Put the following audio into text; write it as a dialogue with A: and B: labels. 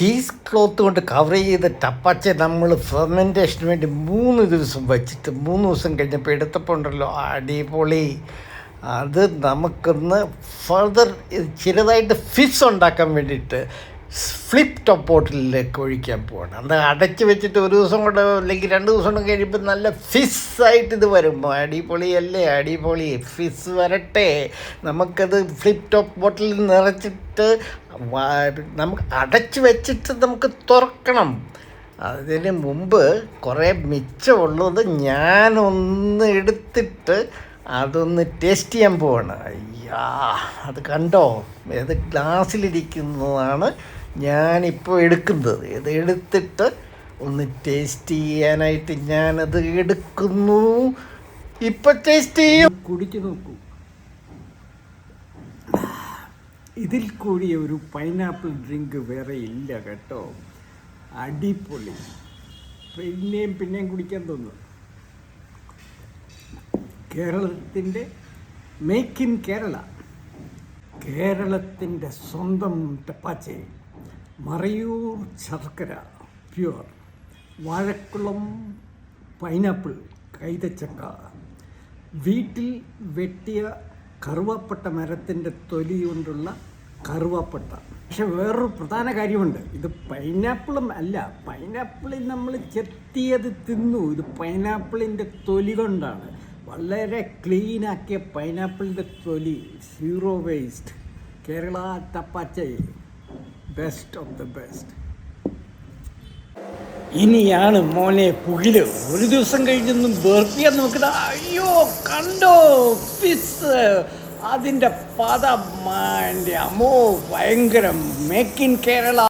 A: Cheese cloth കൊണ്ട് cover ചെയ്ത് ടപ്പാച്ച നമ്മൾ ഫെർമെന്റേഷന് വേണ്ടി മൂന്ന് ദിവസം വെച്ചിട്ട് മൂന്ന് ദിവസം കഴിഞ്ഞപ്പോൾ എടുത്തപ്പോൾ ഉണ്ടല്ലോ അടിപൊളി. അത് നമുക്കൊന്ന് ഫർദർ ചെറുതായിട്ട് ഫിസ് ഉണ്ടാക്കാൻ വേണ്ടിയിട്ട് ഫ്ലിപ്പ് ടോപ്പ് ബോട്ടിലേക്ക് ഒഴിക്കാൻ പോവാണ്. അത് അടച്ചു വെച്ചിട്ട് ഒരു ദിവസം കൊണ്ട് അല്ലെങ്കിൽ രണ്ട് ദിവസം കൊണ്ട് കഴിയുമ്പോൾ നല്ല ഫിസ്സായിട്ട് ഇത് വരുമ്പോൾ അടിപൊളിയല്ലേ അടിപൊളി. ഫിസ് വരട്ടെ. നമുക്കത് ഫ്ലിപ്പ് ടോപ്പ് ബോട്ടിൽ നിറച്ചിട്ട് നമുക്ക് അടച്ചു വെച്ചിട്ട് നമുക്ക് തുറക്കണം. അതിന് മുമ്പ് കുറേ മിച്ചമുള്ളത് ഞാനൊന്ന് എടുത്തിട്ട് അതൊന്ന് ടേസ്റ്റ് ചെയ്യാൻ പോവാണ്. അയ്യാ അത് കണ്ടോ? ഏത് ഗ്ലാസ്സിലിരിക്കുന്നതാണ് ഞാനിപ്പോൾ എടുക്കുന്നത്. ഇത് എടുത്തിട്ട് ഒന്ന് ടേസ്റ്റ് ചെയ്യാനായിട്ട് ഞാനത് എടുക്കുന്നു. ഇപ്പം ടേസ്റ്റ് ചെയ്യും.
B: കുടിച്ചു നോക്കൂ. ഇതിൽ കൂടിയ ഒരു പൈനാപ്പിൾ ഡ്രിങ്ക് വേറെ ഇല്ല കേട്ടോ. അടിപൊളി. പിന്നെയും പിന്നെയും കുടിക്കാൻ തോന്നും. കേരളത്തിന്റെ മേക്ക് ഇൻ കേരള കേരളത്തിന്റെ സ്വന്തം ടപ്പാച്ചെ മറയൂർ ശർക്കര പ്യുവർ. വാഴക്കുളം പൈനാപ്പിൾ കൈതച്ചക്ക. വീട്ടിൽ വെട്ടിയ കറുവപ്പട്ട മരത്തിന്റെ തൊലി കൊണ്ടുള്ള കറുവപ്പട്ട. പക്ഷെ വേറൊരു പ്രധാന കാര്യമുണ്ട്. ഇത് പൈനാപ്പിളും അല്ല. പൈനാപ്പിളിൽ നമ്മൾ ചെത്തിയത് തിന്നു. ഇത് പൈനാപ്പിളിന്റെ തൊലി കൊണ്ടാണ്. വളരെ ക്ലീനാക്കിയ പൈനാപ്പിളിന്റെ തൊലി. സീറോ വേസ്റ്റ് കേരള ടപ്പാച്ചൈ. ബെസ്റ്റ് ഓഫ് ദ ബെസ്റ്റ് ഇനിയാണ് മോനെ പുകിൽ. ഒരു ദിവസം കഴിഞ്ഞൊന്നും ബർപ്പിയാൻ നോക്കുന്ന അയ്യോ കണ്ടോ? ഫിസ് അതിന്റെ പദം മാന്റെ അമ്മോ ഭയങ്കരം. Make in Kerala